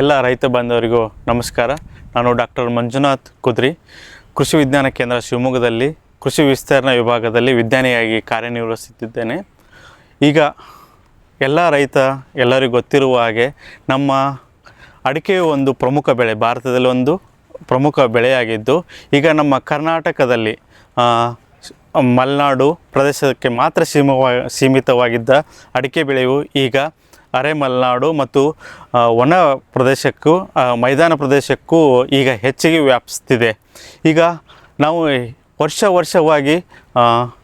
ಎಲ್ಲ ರೈತ ಬಾಂಧವರಿಗೂ ನಮಸ್ಕಾರ. ನಾನು ಡಾಕ್ಟರ್ ಮಂಜುನಾಥ್ ಕುದ್ರಿ. ಕೃಷಿ ವಿಜ್ಞಾನ ಕೇಂದ್ರ ಶಿವಮೊಗ್ಗದಲ್ಲಿ ಕೃಷಿ ವಿಸ್ತರಣಾ ವಿಭಾಗದಲ್ಲಿ ವಿಜ್ಞಾನಿಯಾಗಿ ಕಾರ್ಯನಿರ್ವಹಿಸುತ್ತಿದ್ದೇನೆ. ಈಗ ಎಲ್ಲ ರೈತ ಎಲ್ಲರಿಗೂ ಗೊತ್ತಿರುವ ಹಾಗೆ ನಮ್ಮ ಅಡಿಕೆಯು ಒಂದು ಪ್ರಮುಖ ಬೆಳೆ, ಭಾರತದಲ್ಲಿ ಒಂದು ಪ್ರಮುಖ ಬೆಳೆಯಾಗಿದ್ದು, ಈಗ ನಮ್ಮ ಕರ್ನಾಟಕದಲ್ಲಿ ಮಲೆನಾಡು ಪ್ರದೇಶಕ್ಕೆ ಮಾತ್ರ ಸೀಮವ, ಸೀಮಿತವಾಗಿದ್ದ ಅಡಿಕೆ ಬೆಳೆಯು ಈಗ ಅರೆ ಮಲೆನಾಡು ಮತ್ತು ಒಣ ಪ್ರದೇಶಕ್ಕೂ ಮೈದಾನ ಪ್ರದೇಶಕ್ಕೂ ಈಗ ಹೆಚ್ಚಿಗೆ ವ್ಯಾಪಿಸ್ತಿದೆ. ಈಗ ನಾವು ವರ್ಷ ವರ್ಷವಾಗಿ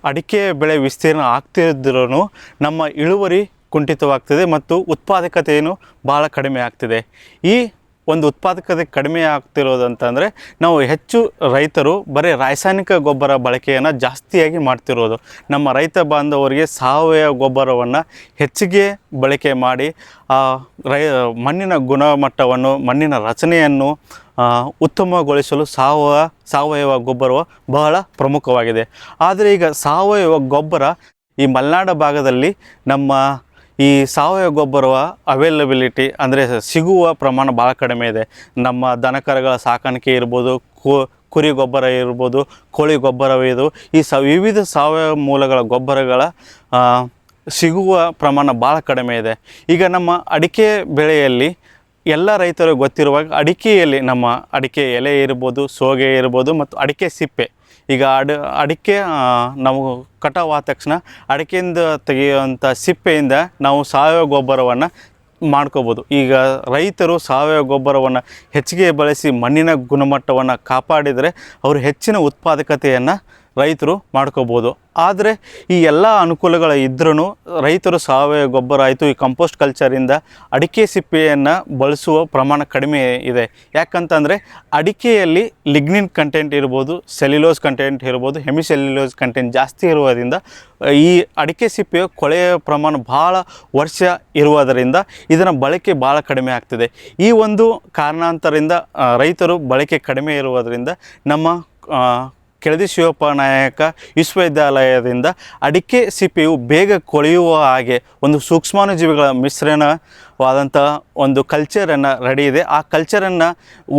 ಅಡಿಕೆ ಬೆಳೆ ವಿಸ್ತೀರ್ಣ ಆಗ್ತಿದ್ರೂ ನಮ್ಮ ಇಳುವರಿ ಕುಂಠಿತವಾಗ್ತಿದೆ ಮತ್ತು ಉತ್ಪಾದಕತೆಯನ್ನು ಭಾಳ ಕಡಿಮೆ ಆಗ್ತಿದೆ. ಈ ಒಂದು ಉತ್ಪಾದಕತೆ ಕಡಿಮೆ ಆಗ್ತಿರೋದಂತಂದರೆ ನಾವು ಹೆಚ್ಚು ರೈತರು ಬರೀ ರಾಸಾಯನಿಕ ಗೊಬ್ಬರ ಬಳಕೆಯನ್ನು ಜಾಸ್ತಿಯಾಗಿ ಮಾಡ್ತಿರೋದು. ನಮ್ಮ ರೈತ ಬಾಂಧವರಿಗೆ ಸಾವಯವ ಗೊಬ್ಬರವನ್ನು ಹೆಚ್ಚಿಗೆ ಬಳಕೆ ಮಾಡಿ ರೈ, ಮಣ್ಣಿನ ಗುಣಮಟ್ಟವನ್ನು, ಮಣ್ಣಿನ ರಚನೆಯನ್ನು ಉತ್ತಮಗೊಳಿಸಲು ಸಾವಯವ ಸಾವಯವ ಗೊಬ್ಬರವು ಬಹಳ ಪ್ರಮುಖವಾಗಿದೆ. ಆದರೆ ಈಗ ಸಾವಯವ ಗೊಬ್ಬರ ಈ ಮಲೆನಾಡ ಭಾಗದಲ್ಲಿ ನಮ್ಮ ಈ ಸಾವಯವ ಗೊಬ್ಬರವ ಅವೈಲಬಿಲಿಟಿ ಅಂದರೆ ಸಿಗುವ ಪ್ರಮಾಣ ಭಾಳ ಕಡಿಮೆ ಇದೆ. ನಮ್ಮ ದನಕರಗಳ ಸಾಕಾಣಿಕೆ ಇರ್ಬೋದು ಕುರಿ ಗೊಬ್ಬರ ಇರ್ಬೋದು, ಕೋಳಿ ಗೊಬ್ಬರವಿದು ಈ ಸ, ವಿವಿಧ ಸಾವಯವ ಮೂಲಗಳ ಗೊಬ್ಬರಗಳ ಸಿಗುವ ಪ್ರಮಾಣ ಭಾಳ ಕಡಿಮೆ ಇದೆ. ಈಗ ನಮ್ಮ ಅಡಿಕೆ ಬೆಳೆಯಲ್ಲಿ ಎಲ್ಲ ರೈತರಿಗೆ ಗೊತ್ತಿರುವಾಗ ಅಡಿಕೆಯಲ್ಲಿ ನಮ್ಮ ಅಡಿಕೆ ಎಲೆ ಇರ್ಬೋದು, ಸೋಗೆ ಇರ್ಬೋದು ಮತ್ತು ಅಡಿಕೆ ಸಿಪ್ಪೆ. ಈಗ ಅಡ, ಅಡಿಕೆ ನಾವು ಕಟಾವು ಆದ ತಕ್ಷಣ ಅಡಿಕೆಯಿಂದ ತೆಗೆಯುವಂಥ ಸಿಪ್ಪೆಯಿಂದ ನಾವು ಸಾವಯವ ಗೊಬ್ಬರವನ್ನು ಮಾಡ್ಕೋಬೋದು. ಈಗ ರೈತರು ಸಾವಯವ ಗೊಬ್ಬರವನ್ನು ಹೆಚ್ಚಿಗೆ ಬಳಸಿ ಮಣ್ಣಿನ ಗುಣಮಟ್ಟವನ್ನು ಕಾಪಾಡಿದರೆ ಅವರು ಹೆಚ್ಚಿನ ಉತ್ಪಾದಕತೆಯನ್ನು ರೈತರು ಮಾಡ್ಕೋಬೋದು. ಆದರೆ ಈ ಎಲ್ಲ ಅನುಕೂಲಗಳು ಇದ್ರೂ ರೈತರು ಸಾವಯವ ಗೊಬ್ಬರ ಆಯಿತು, ಈ ಕಂಪೋಸ್ಟ್ ಕಲ್ಚರಿಂದ ಅಡಿಕೆ ಸಿಪ್ಪೆಯನ್ನು ಬಳಸುವ ಪ್ರಮಾಣ ಕಡಿಮೆ ಇದೆ. ಯಾಕಂತಂದರೆ ಅಡಿಕೆಯಲ್ಲಿ ಲಿಗ್ನಿನ್ ಕಂಟೆಂಟ್ ಇರ್ಬೋದು ಸೆಲ್ಯುಲೋಸ್ ಕಂಟೆಂಟ್ ಇರ್ಬೋದು ಹೆಮಿಸೆಲ್ಯುಲೋಸ್ ಕಂಟೆಂಟ್ ಜಾಸ್ತಿ ಇರುವುದರಿಂದ, ಈ ಅಡಿಕೆ ಸಿಪ್ಪೆಯ ಕೊಳೆಯ ಪ್ರಮಾಣ ಭಾಳ ವರ್ಷ ಇರುವುದರಿಂದ ಇದರ ಬಳಕೆ ಭಾಳ ಕಡಿಮೆ ಆಗ್ತಿದೆ. ಈ ಒಂದು ಕಾರಣಾಂತರದಿಂದ ರೈತರು ಬಳಕೆ ಕಡಿಮೆ ಇರುವುದರಿಂದ ನಮ್ಮ ಕೆಳದಿ ಶಿವಪ್ಪ ನಾಯಕ ವಿಶ್ವವಿದ್ಯಾಲಯದಿಂದ ಅಡಿಕೆ ಸಿಪ್ಪೆಯು ಬೇಗ ಕೊಳೆಯುವ ಹಾಗೆ ಒಂದು ಸೂಕ್ಷ್ಮಾಣುಜೀವಿಗಳ ಮಿಶ್ರಣವಾದಂಥ ಒಂದು ಕಲ್ಚರನ್ನು ರೆಡಿ ಇದೆ. ಆ ಕಲ್ಚರನ್ನು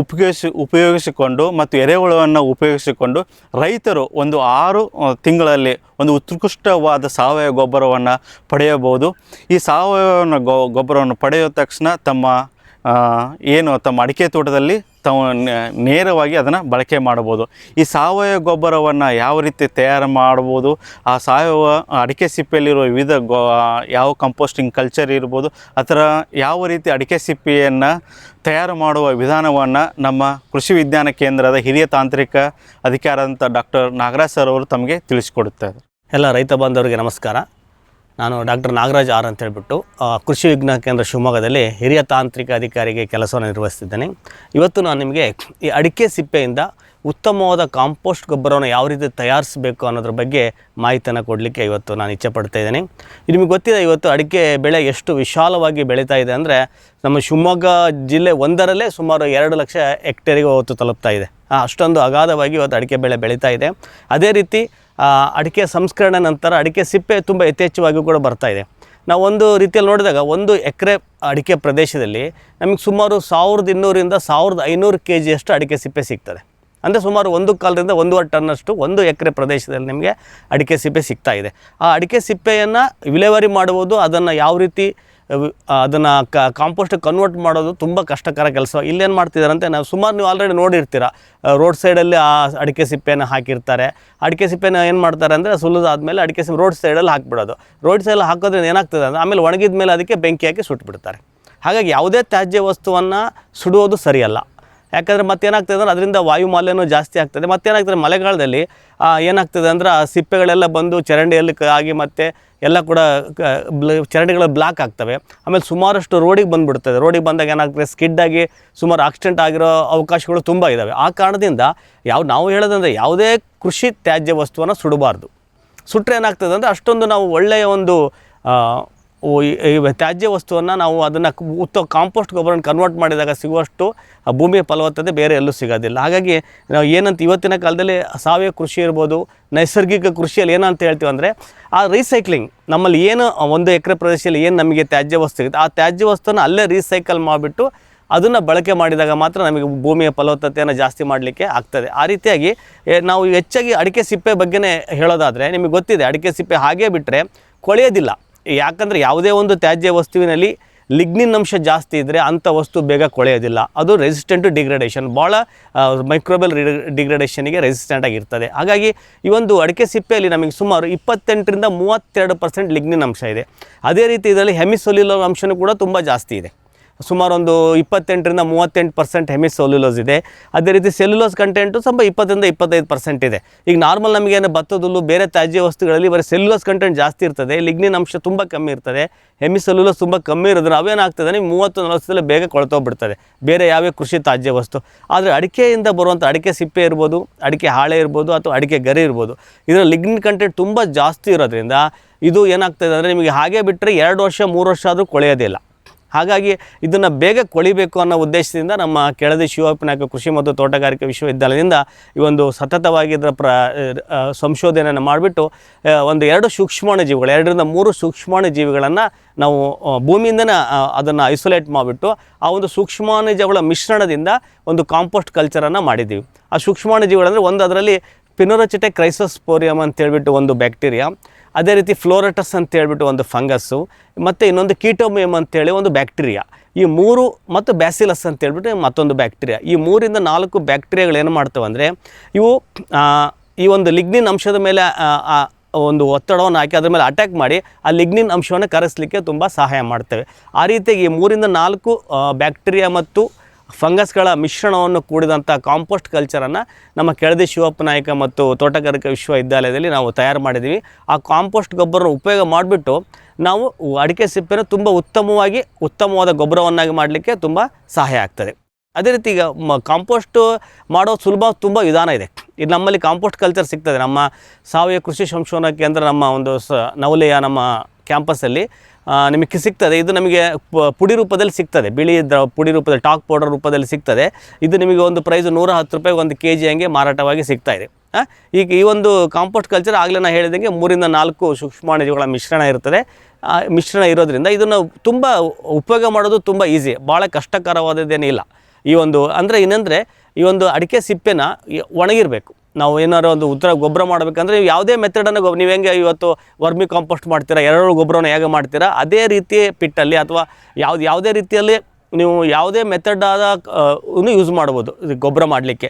ಉಪಯೋಗಿಸಿ ಉಪಯೋಗಿಸಿಕೊಂಡು ಮತ್ತು ಎರೆಹುಳವನ್ನು ಉಪಯೋಗಿಸಿಕೊಂಡು ರೈತರು ಒಂದು ಆರು ತಿಂಗಳಲ್ಲಿ ಒಂದು ಉತ್ಕೃಷ್ಟವಾದ ಸಾವಯವ ಗೊಬ್ಬರವನ್ನು ಪಡೆಯಬಹುದು. ಈ ಸಾವಯವ ಗೊಬ್ಬರವನ್ನು ಪಡೆಯುವ ತಕ್ಷಣ ತಮ್ಮ ಏನು ತಮ್ಮ ಅಡಿಕೆ ತೋಟದಲ್ಲಿ ತಾವು ನೇರವಾಗಿ ಅದನ್ನು ಬಳಕೆ ಮಾಡ್ಬೋದು. ಈ ಸಾವಯವ ಗೊಬ್ಬರವನ್ನು ಯಾವ ರೀತಿ ತಯಾರು ಮಾಡ್ಬೋದು, ಆ ಸಾವಯವ ಅಡಿಕೆ ಸಿಪ್ಪೆಯಲ್ಲಿರುವ ವಿವಿಧ ಗೊ ಯಾವ ಕಂಪೋಸ್ಟಿಂಗ್ ಕಲ್ಚರ್ ಇರ್ಬೋದು, ಆ ಥರ ಯಾವ ರೀತಿ ಅಡಿಕೆ ಸಿಪ್ಪೆಯನ್ನು ತಯಾರು ಮಾಡುವ ವಿಧಾನವನ್ನು ನಮ್ಮ ಕೃಷಿ ವಿಜ್ಞಾನ ಕೇಂದ್ರದ ಹಿರಿಯ ತಾಂತ್ರಿಕ ಅಧಿಕಾರಂತ ಡಾಕ್ಟರ್ ನಾಗರಾಜ್ ಸರ್ ಅವರು ತಮಗೆ ತಿಳಿಸ್ಕೊಡುತ್ತಾರೆ. ಎಲ್ಲ ರೈತ ಬಾಂಧವರಿಗೆ ನಮಸ್ಕಾರ. ನಾನು ಡಾಕ್ಟರ್ ನಾಗರಾಜ್ ಆರ್ ಅಂತ ಹೇಳ್ಬಿಟ್ಟು ಕೃಷಿ ವಿಜ್ಞಾನ ಕೇಂದ್ರ ಶಿವಮೊಗ್ಗದಲ್ಲಿ ಹಿರಿಯ ತಾಂತ್ರಿಕ ಅಧಿಕಾರಿಗೆ ಕೆಲಸವನ್ನು ನಿರ್ವಹಿಸ್ತಿದ್ದೇನೆ. ಇವತ್ತು ನಾನು ನಿಮಗೆ ಈ ಅಡಿಕೆ ಸಿಪ್ಪೆಯಿಂದ ಉತ್ತಮವಾದ ಕಾಂಪೋಸ್ಟ್ ಗೊಬ್ಬರವನ್ನು ಯಾವ ರೀತಿ ತಯಾರಿಸಬೇಕು ಅನ್ನೋದ್ರ ಬಗ್ಗೆ ಮಾಹಿತಿಯನ್ನು ಕೊಡಲಿಕ್ಕೆ ಇವತ್ತು ನಾನು ಇಚ್ಛೆ ಪಡ್ತಾ ಇದ್ದೇನೆ. ನಿಮಗೆ ಗೊತ್ತಿದೆ, ಇವತ್ತು ಅಡಿಕೆ ಬೆಳೆ ಎಷ್ಟು ವಿಶಾಲವಾಗಿ ಬೆಳೀತಾ ಇದೆ ಅಂದರೆ ನಮ್ಮ ಶಿವಮೊಗ್ಗ ಜಿಲ್ಲೆ ಒಂದರಲ್ಲೇ ಸುಮಾರು ಎರಡು ಲಕ್ಷ ಹೆಕ್ಟೇರಿಗೆ ಹೊತ್ತು ತಲುಪ್ತಾ ಇದೆ. ಅಷ್ಟೊಂದು ಅಗಾಧವಾಗಿ ಇವತ್ತು ಅಡಿಕೆ ಬೆಳೆ ಬೆಳೀತಾ ಇದೆ. ಅದೇ ರೀತಿ ಅಡಿಕೆ ಸಂಸ್ಕರಣೆ ನಂತರ ಅಡಿಕೆ ಸಿಪ್ಪೆ ತುಂಬ ಯಥೇಚ್ಛವಾಗಿಯೂ ಕೂಡ ಬರ್ತಾ ಇದೆ. ನಾವು ಒಂದು ರೀತಿಯಲ್ಲಿ ನೋಡಿದಾಗ ಒಂದು ಎಕರೆ ಅಡಿಕೆ ಪ್ರದೇಶದಲ್ಲಿ ನಮಗೆ ಸುಮಾರು ಸಾವಿರದ ಇನ್ನೂರಿಂದ ಸಾವಿರದ ಐನೂರು ಕೆ ಜಿಯಷ್ಟು ಅಡಿಕೆ ಸಿಪ್ಪೆ ಸಿಗ್ತದೆ. ಅಂದರೆ ಸುಮಾರು ಒಂದು ಕಾಲದಿಂದ ಒಂದೂವರೆ ಟನ್ನಷ್ಟು ಒಂದು ಎಕರೆ ಪ್ರದೇಶದಲ್ಲಿ ನಿಮಗೆ ಅಡಿಕೆ ಸಿಪ್ಪೆ ಸಿಗ್ತಾ ಇದೆ. ಆ ಅಡಿಕೆ ಸಿಪ್ಪೆಯನ್ನು ವಿಲೇವಾರಿ ಮಾಡುವುದು ಅದನ್ನು ಯಾವ ರೀತಿ ಅದನ್ನು ಕ ಕಾಂಪೋಸ್ಟಿಗೆ ಕನ್ವರ್ಟ್ ಮಾಡೋದು ತುಂಬ ಕಷ್ಟಕರ ಕೆಲಸ. ಇಲ್ಲೇನು ಮಾಡ್ತಿದ್ದಾರಂತೆ ನಾವು ಸುಮಾರು ನೀವು ಆಲ್ರೆಡಿ ನೋಡಿರ್ತೀರ. ರೋಡ್ ಸೈಡಲ್ಲಿ ಆ ಅಡಿಕೆ ಸಿಪ್ಪೆಯನ್ನು ಹಾಕಿರ್ತಾರೆ. ಅಡಿಕೆ ಸಿಪ್ಪೆನ ಏನು ಮಾಡ್ತಾರೆ ಅಂದರೆ, ಸುಲಿದಾದ್ಮೇಲೆ ಅಡಿಕೆ ಸಿಪ್ಪೆ ರೋಡ್ ಸೈಡಲ್ಲಿ ಹಾಕಿಬಿಡೋದು. ರೋಡ್ ಸೈಡಲ್ಲಿ ಹಾಕೋದ್ರಿಂದ ಏನಾಗ್ತದೆ ಅಂದರೆ, ಆಮೇಲೆ ಒಣಗಿದ ಮೇಲೆ ಅದಕ್ಕೆ ಬೆಂಕಿ ಹಾಕಿ ಸುಟ್ಬಿಡ್ತಾರೆ. ಹಾಗಾಗಿ ಯಾವುದೇ ತ್ಯಾಜ್ಯ ವಸ್ತುವನ್ನು ಸುಡುವುದು ಸರಿಯಲ್ಲ. ಯಾಕಂದರೆ ಮತ್ತೇನಾಗ್ತದೆ ಅಂದರೆ ಅದರಿಂದ ವಾಯು ಮಾಲಿನ್ಯ ಜಾಸ್ತಿ ಆಗ್ತದೆ ಮತ್ತೇನಾಗ್ತದೆ ಮಳೆಗಾಲದಲ್ಲಿ ಏನಾಗ್ತದೆ ಅಂದ್ರೆ ಆ ಸಿಪ್ಪೆಗಳೆಲ್ಲ ಬಂದು ಚರಂಡಿಯಲ್ಲಿ ಆಗಿ ಮತ್ತೆ ಎಲ್ಲ ಕೂಡ ಚರಂಡಿಗಳು ಬ್ಲಾಕ್ ಆಗ್ತವೆ. ಆಮೇಲೆ ಸುಮಾರಷ್ಟು ರೋಡಿಗೆ ಬಂದುಬಿಡ್ತದೆ. ರೋಡಿಗೆ ಬಂದಾಗ ಏನಾಗ್ತದೆ, ಸ್ಕಿಡ್ ಆಗಿ ಸುಮಾರು ಆಕ್ಸಿಡೆಂಟ್ ಆಗಿರೋ ಅವಕಾಶಗಳು ತುಂಬ ಇದ್ದಾವೆ ಆ ಕಾರಣದಿಂದ ಯಾವ, ನಾವು ಹೇಳೋದಂದರೆ ಯಾವುದೇ ಕೃಷಿ ತ್ಯಾಜ್ಯ ವಸ್ತುವನ್ನು ಸುಡಬಾರ್ದು. ಸುಟ್ಟರೆ ಏನಾಗ್ತದೆ ಅಂದರೆ ಅಷ್ಟೊಂದು ನಾವು ಒಳ್ಳೆಯ ಒಂದು ತ್ಯಾಜ್ಯ ವಸ್ತುವನ್ನು ನಾವು ಅದನ್ನು ಉತ್ತ ಕಾಂಪೋಸ್ಟ್ ಗೊಬ್ಬರನ ಕನ್ವರ್ಟ್ ಮಾಡಿದಾಗ ಸಿಗುವಷ್ಟು, ಆ, ಭೂಮಿಯ ಫಲವತ್ತತೆ ಬೇರೆ ಎಲ್ಲೂ ಸಿಗೋದಿಲ್ಲ. ಹಾಗಾಗಿ ನಾವು ಏನಂತ ಇವತ್ತಿನ ಕಾಲದಲ್ಲಿ ಸಾವಯವ ಕೃಷಿ ಇರ್ಬೋದು, ನೈಸರ್ಗಿಕ ಕೃಷಿಯಲ್ಲಿ ಏನಂತ ಹೇಳ್ತೀವಿ ಅಂದರೆ, ಆ ರೀಸೈಕ್ಲಿಂಗ್ ನಮ್ಮಲ್ಲಿ ಏನು ಒಂದು ಎಕರೆ ಪ್ರದೇಶದಲ್ಲಿ ಏನು ನಮಗೆ ತ್ಯಾಜ್ಯ ವಸ್ತು ಸಿಗುತ್ತೆ, ಆ ತ್ಯಾಜ್ಯ ವಸ್ತುವನ್ನು ಅಲ್ಲೇ ರೀಸೈಕಲ್ ಮಾಡಿಬಿಟ್ಟು ಅದನ್ನು ಬಳಕೆ ಮಾಡಿದಾಗ ಮಾತ್ರ ನಮಗೆ ಭೂಮಿಯ ಫಲವತ್ತತೆಯನ್ನು ಜಾಸ್ತಿ ಮಾಡಲಿಕ್ಕೆ ಆಗ್ತದೆ. ಆ ರೀತಿಯಾಗಿ ನಾವು ಹೆಚ್ಚಾಗಿ ಅಡಿಕೆ ಸಿಪ್ಪೆ ಬಗ್ಗೆನೇ ಹೇಳೋದಾದರೆ, ನಿಮಗೆ ಗೊತ್ತಿದೆ, ಅಡಿಕೆ ಸಿಪ್ಪೆ ಹಾಗೇ ಬಿಟ್ಟರೆ ಕೊಳೆಯೋದಿಲ್ಲ. ಯಾಕಂದರೆ ಯಾವುದೇ ಒಂದು ತ್ಯಾಜ್ಯ ವಸ್ತುವಿನಲ್ಲಿ ಲಿಗ್ನಿನ್ ಅಂಶ ಜಾಸ್ತಿ ಇದ್ದರೆ ಅಂಥ ವಸ್ತು ಬೇಗ ಕೊಳೆಯೋದಿಲ್ಲ. ಅದು ರೆಸಿಸ್ಟೆಂಟ್ ಟು ಡಿಗ್ರೇಡೇಷನ್ ಭಾಳ ಮೈಕ್ರೋಬಲ್ ಡಿಗ್ರೇಡೇಷನಿಗೆ ರೆಸಿಸ್ಟೆಂಟ್ ಆಗಿರ್ತದೆ. ಹಾಗಾಗಿ ಈ ಒಂದು ಅಡಿಕೆ ಸಿಪ್ಪೆಯಲ್ಲಿ ನಮಗೆ ಸುಮಾರು ಇಪ್ಪತ್ತೆಂಟರಿಂದ ಮೂವತ್ತೆರಡು ಪರ್ಸೆಂಟ್ ಲಿಗ್ನಿನ್ ಅಂಶ ಇದೆ. ಅದೇ ರೀತಿ ಇದರಲ್ಲಿ ಹೆಮಿಸೊಲಿಲೋ ಅಂಶನೂ ಕೂಡ ತುಂಬ ಜಾಸ್ತಿ ಇದೆ. ಸುಮಾರು ಒಂದು ಇಪ್ಪತ್ತೆಂಟರಿಂದ ಮೂವತ್ತೆಂಟು ಪರ್ಸೆಂಟ್ ಹೆಮಿ ಸೆಲ್ಯುಲೋಸ್ ಇದೆ. ಅದೇ ರೀತಿ ಸೆಲ್ಯುಲೋಸ್ ಕಂಟೆಂಟು ಸ್ವಲ್ಪ ಇಪ್ಪತ್ತರಿಂದ ಇಪ್ಪತ್ತೈದು ಪರ್ಸೆಂಟ್ ಇದೆ. ಈಗ ನಾರ್ಮಲ್ ನಮಗೇನು ಭತ್ತದಲ್ಲೂ ಬೇರೆ ತ್ಯಾಜ್ಯ ವಸ್ತುಗಳಲ್ಲಿ ಬರೀ ಸೆಲ್ಯುಲೋಸ್ ಕಂಟೆಂಟ್ ಜಾಸ್ತಿ ಇರ್ತದೆ. ಲಿಗ್ನಿನ್ ಅಂಶ ತುಂಬ ಕಮ್ಮಿ ಇರ್ತದೆ. ಹೆಮಿ ಸೆಲ್ಯುಲೋಸ್ ತುಂಬ ಕಮ್ಮಿ ಇರೋದ್ರೆ ಅವೇನಾಗ್ತದೆ ನಿಮ್ಗೆ ಮೂವತ್ತು ನಲವತ್ತಲ್ಲಿ ಬೇಗ ಕೊಳ್ತೋಗ್ಬಿಡ್ತದೆ. ಬೇರೆ ಯಾವ್ಯಾವ ಕೃಷಿ ತ್ಯಾಜ್ಯ ವಸ್ತು. ಆದರೆ ಅಡಿಕೆಯಿಂದ ಬರುವಂಥ ಅಡಿಕೆ ಸಿಪ್ಪೆ ಇರ್ಬೋದು, ಅಡಿಕೆ ಹಾಳೆ ಇರ್ಬೋದು ಅಥವಾ ಅಡಿಕೆ ಗರಿ ಇರ್ಬೋದು. ಇದರ ಲಿಗ್ನಿನ್ ಕಂಟೆಂಟ್ ತುಂಬ ಜಾಸ್ತಿ ಇರೋದ್ರಿಂದ ಇದು ಏನಾಗ್ತದೆ ಅಂದರೆ ನಿಮಗೆ ಹಾಗೆ ಬಿಟ್ಟರೆ ಎರಡು ವರ್ಷ, ಮೂರು ವರ್ಷ ಆದರೂ ಕೊಳೆಯೋದಿಲ್ಲ ಹಾಗಾಗಿ ಇದನ್ನು ಬೇಗ ಕೊಳಿಬೇಕು ಅನ್ನೋ ಉದ್ದೇಶದಿಂದ ನಮ್ಮ ಕೆಳದಿ ಶಿವಪ್ಪನಾಯಕ ಕೃಷಿ ಮತ್ತು ತೋಟಗಾರಿಕೆ ವಿಶ್ವವಿದ್ಯಾಲಯದಿಂದ ಈ ಒಂದು ಸತತವಾಗಿ ಇದರ ಪ್ರ ಸಂಶೋಧನೆಯನ್ನು ಮಾಡಿಬಿಟ್ಟು ಒಂದು ಎರಡು ಸೂಕ್ಷ್ಮಾಣು ಜೀವಿಗಳು, ಎರಡರಿಂದ ಮೂರು ಸೂಕ್ಷ್ಮಾಣು ಜೀವಿಗಳನ್ನು ನಾವು ಭೂಮಿಯಿಂದನೇ ಅದನ್ನು ಐಸೋಲೇಟ್ ಮಾಡಿಬಿಟ್ಟು, ಆ ಒಂದು ಸೂಕ್ಷ್ಮಾಣು ಜೀವಗಳ ಮಿಶ್ರಣದಿಂದ ಒಂದು ಕಾಂಪೋಸ್ಟ್ ಕಲ್ಚರನ್ನು ಮಾಡಿದ್ದೀವಿ. ಆ ಸೂಕ್ಷ್ಮಾಣು ಜೀವಿಗಳಂದರೆ ಒಂದು ಅದರಲ್ಲಿ ಪಿನೋರಚಿಟೆ ಕ್ರೈಸೋಸ್ಪೋರಿಯಮ್ ಅಂತೇಳ್ಬಿಟ್ಟು ಒಂದು ಬ್ಯಾಕ್ಟೀರಿಯಾ ಅದೇ ರೀತಿ ಫ್ಲೋರಟಸ್ ಅಂತ ಹೇಳ್ಬಿಟ್ಟು ಒಂದು ಫಂಗಸ್ಸು ಮತ್ತು ಇನ್ನೊಂದು ಕೀಟೋಮಿಯಮ್ ಅಂತೇಳಿ ಒಂದು ಬ್ಯಾಕ್ಟೀರಿಯಾ ಈ ಮೂರು ಮತ್ತು ಬ್ಯಾಸಿಲಸ್ ಅಂತ ಹೇಳ್ಬಿಟ್ಟು ಮತ್ತೊಂದು ಬ್ಯಾಕ್ಟೀರಿಯಾ ಈ ಮೂರಿಂದ ನಾಲ್ಕು ಬ್ಯಾಕ್ಟೀರಿಯಾಗಳು ಏನು ಮಾಡ್ತವೆ ಅಂದರೆ, ಇವು ಈ ಒಂದು ಲಿಗ್ನಿನ್ ಅಂಶದ ಮೇಲೆ ಒಂದು ಒತ್ತಡವನ್ನು ಹಾಕಿ ಅದ್ರ ಮೇಲೆ ಅಟ್ಯಾಕ್ ಮಾಡಿ ಆ ಲಿಗ್ನಿನ್ ಅಂಶವನ್ನು ಕರೆಸಲಿಕ್ಕೆ ತುಂಬ ಸಹಾಯ ಮಾಡ್ತವೆ. ಆ ರೀತಿಯಾಗಿ ಈ ಮೂರಿಂದ ನಾಲ್ಕು ಬ್ಯಾಕ್ಟೀರಿಯಾ ಮತ್ತು ಫಂಗಸ್ಗಳ ಮಿಶ್ರಣವನ್ನು ಕೂಡಿದಂಥ ಕಾಂಪೋಸ್ಟ್ ಕಲ್ಚರನ್ನು ನಮ್ಮ ಕೆಳದಿ ಶಿವಪ್ಪ ನಾಯಕ ಮತ್ತು ತೋಟಗಾರಿಕಾ ವಿಶ್ವವಿದ್ಯಾಲಯದಲ್ಲಿ ನಾವು ತಯಾರು ಮಾಡಿದ್ದೀವಿ. ಆ ಕಾಂಪೋಸ್ಟ್ ಗೊಬ್ಬರನ ಉಪಯೋಗ ಮಾಡಿಬಿಟ್ಟು ನಾವು ಅಡಿಕೆ ಸಿಪ್ಪೆನ ತುಂಬ ಉತ್ತಮವಾಗಿ, ಉತ್ತಮವಾದ ಗೊಬ್ಬರವನ್ನಾಗಿ ಮಾಡಲಿಕ್ಕೆ ತುಂಬ ಸಹಾಯ ಆಗ್ತದೆ. ಅದೇ ರೀತಿ ಈಗ ಮ ಕಾಂಪೋಸ್ಟು ಮಾಡೋ ಸುಲಭ ತುಂಬ ವಿಧಾನ ಇದೆ. ಇದು ನಮ್ಮಲ್ಲಿ ಕಾಂಪೋಸ್ಟ್ ಕಲ್ಚರ್ ಸಿಗ್ತದೆ. ನಮ್ಮ ಸಾವಯವ ಕೃಷಿ ಸಂಶೋಧನಾ ಕೇಂದ್ರ ನಮ್ಮ ಒಂದು ಸ ನವಲೆಯ, ನಮ್ಮ ಕ್ಯಾಂಪಸ್ಸಲ್ಲಿ ನಿಮಗೆ ಸಿಗ್ತದೆ. ಇದು ನಮಗೆ ಪುಡಿ ರೂಪದಲ್ಲಿ ಸಿಗ್ತದೆ. ಬಿಳಿ ಪುಡಿ ರೂಪದಲ್ಲಿ, ಟಾಕ್ ಪೌಡರ್ ರೂಪದಲ್ಲಿ ಸಿಗ್ತದೆ. ಇದು ನಿಮಗೆ ಒಂದು ಪ್ರೈಸ್ ನೂರ ಹತ್ತು ರೂಪಾಯಿ ಒಂದು ಕೆ ಜಿ ಹಂಗೆ ಮಾರಾಟವಾಗಿ ಸಿಗ್ತಾ ಇದೆ. ಈಗ ಈ ಒಂದು ಕಾಂಪೋಸ್ಟ್ ಕಲ್ಚರ್ ಆಗಲೇ ನಾನು ಹೇಳಿದಂಗೆ ಮೂರಿಂದ ನಾಲ್ಕು ಸೂಕ್ಷ್ಮಾಣುಜೀವಿಗಳ ಮಿಶ್ರಣ ಇರ್ತದೆ. ಮಿಶ್ರಣ ಇರೋದ್ರಿಂದ ಇದನ್ನು ತುಂಬ ಉಪಯೋಗ ಮಾಡೋದು ತುಂಬ ಈಸಿ ಭಾಳ ಕಷ್ಟಕರವಾದದ್ದೇನಿಲ್ಲ. ಈ ಒಂದು, ಅಂದರೆ ಏನಂದರೆ ಈ ಒಂದು ಅಡಿಕೆ ಸಿಪ್ಪೆನ ಒಣಗಿರಬೇಕು. ನಾವು ಏನಾದ್ರು ಒಂದು ಉತ್ತರ ಗೊಬ್ಬರ ಮಾಡಬೇಕಂದ್ರೆ ಯಾವುದೇ ಮೆಥಡನ್ನು ಗೊಬ್ಬರ ನೀವು ಹೆಂಗೆ ಇವತ್ತು ವರ್ಮಿ ಕಾಂಪೋಸ್ಟ್ ಮಾಡ್ತೀರಾ ಎರಡು ಗೊಬ್ಬರನ ಹೇಗೆ ಮಾಡ್ತೀರಾ, ಅದೇ ರೀತಿ ಪಿಟ್ಟಲ್ಲಿ ಅಥವಾ ಯಾವ್ದು ಯಾವುದೇ ರೀತಿಯಲ್ಲಿ ನೀವು ಯಾವುದೇ ಮೆಥಡ್ ಆದ ಯೂಸ್ ಮಾಡ್ಬೋದು. ಗೊಬ್ಬರ ಮಾಡಲಿಕ್ಕೆ.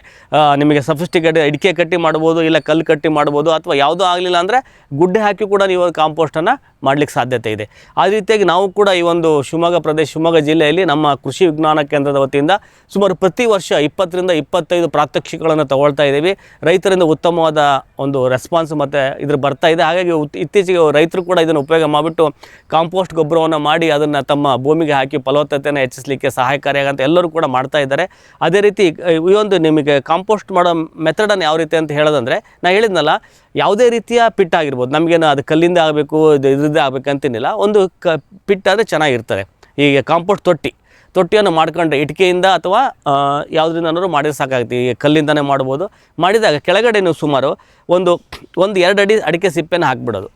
ನಿಮಗೆ ಸಫಿಸ್ಟಿಕೇಟೆಡ್ ಅಡಿಕೆ ಕಟ್ಟಿ ಮಾಡ್ಬೋದು, ಇಲ್ಲ ಕಲ್ಲು ಕಟ್ಟಿ ಮಾಡ್ಬೋದು, ಅಥವಾ ಯಾವುದೂ ಆಗಲಿಲ್ಲ ಅಂದರೆ ಗುಡ್ಡೆ ಹಾಕಿ ಕೂಡ ನೀವು ಕಾಂಪೋಸ್ಟನ್ನು ಮಾಡಲಿಕ್ಕೆ ಸಾಧ್ಯತೆ ಇದೆ. ಆ ರೀತಿಯಾಗಿ ನಾವು ಕೂಡ ಈ ಒಂದು ಶಿವಮೊಗ್ಗ ಪ್ರದೇಶ, ಶಿವಮೊಗ್ಗ ಜಿಲ್ಲೆಯಲ್ಲಿ ನಮ್ಮ ಕೃಷಿ ವಿಜ್ಞಾನ ಕೇಂದ್ರದ ವತಿಯಿಂದ ಸುಮಾರು ಪ್ರತಿ ವರ್ಷ ಇಪ್ಪತ್ತರಿಂದ ಇಪ್ಪತ್ತೈದು ಪ್ರಾತ್ಯಕ್ಷಿಕಗಳನ್ನು ತಗೊಳ್ತಾ ಇದ್ದೀವಿ. ರೈತರಿಂದ ಉತ್ತಮವಾದ ಒಂದು ರೆಸ್ಪಾನ್ಸ್ ಮತ್ತು ಇದ್ರ ಬರ್ತಾ ಇದೆ. ಹಾಗಾಗಿ ಇತ್ತೀಚೆಗೆ ರೈತರು ಕೂಡ ಇದನ್ನು ಉಪಯೋಗ ಮಾಡಿಬಿಟ್ಟು ಕಾಂಪೋಸ್ಟ್ ಗೊಬ್ಬರವನ್ನು ಮಾಡಿ ಅದನ್ನು ತಮ್ಮ ಭೂಮಿಗೆ ಹಾಕಿ ಫಲವತ್ತತೆಯನ್ನು ಹೆಚ್ಚಿಸಲಿಕ್ಕೆ ಸಹಾಯಕಾರಿಯಾಗಂತ ಎಲ್ಲರೂ ಕೂಡ ಮಾಡ್ತಾ ಇದ್ದಾರೆ. ಅದೇ ರೀತಿ ಈ ಒಂದು ನಿಮಗೆ ಕಾಂಪೋಸ್ಟ್ ಮಾಡೋ ಮೆಥಡನ್ನು ಯಾವ ರೀತಿ ಅಂತ ಹೇಳೋದಂದರೆ ನಾನು ಹೇಳಿದ್ನಲ್ಲ ಯಾವುದೇ ರೀತಿಯ ಪಿಟ್ ಆಗಿರ್ಬೋದು. ನಮಗೇನು ಅದು ಕಲ್ಲಿಂದ ಆಗಬೇಕು, ಇದು ಆಗಬೇಕು ಅಂತೇನಿಲ್ಲ. ಒಂದು ಕ ಪಿಟ್ ಆದರೆ ಚೆನ್ನಾಗಿರ್ತದೆ. ಈಗ ಕಾಂಪೋಸ್ಟ್ ತೊಟ್ಟಿ. ತೊಟ್ಟಿಯನ್ನು ಮಾಡ್ಕೊಂಡ್ರೆ ಇಟ್ಟಿಗೆಯಿಂದ ಅಥವಾ ಯಾವುದರಿಂದನಾದ್ರು ಮಾಡಿದ್ರೆ ಸಾಕಾಗುತ್ತೆ. ಈಗ ಕಲ್ಲಿಂದನೇ ಮಾಡ್ಬೋದು. ಮಾಡಿದಾಗ ಕೆಳಗಡೆ ನೀವು ಸುಮಾರು ಒಂದು ಒಂದು ಎರಡು ಅಡಿ ಅಡಿಕೆ ಸಿಪ್ಪೆನ ಹಾಕ್ಬಿಡೋದು.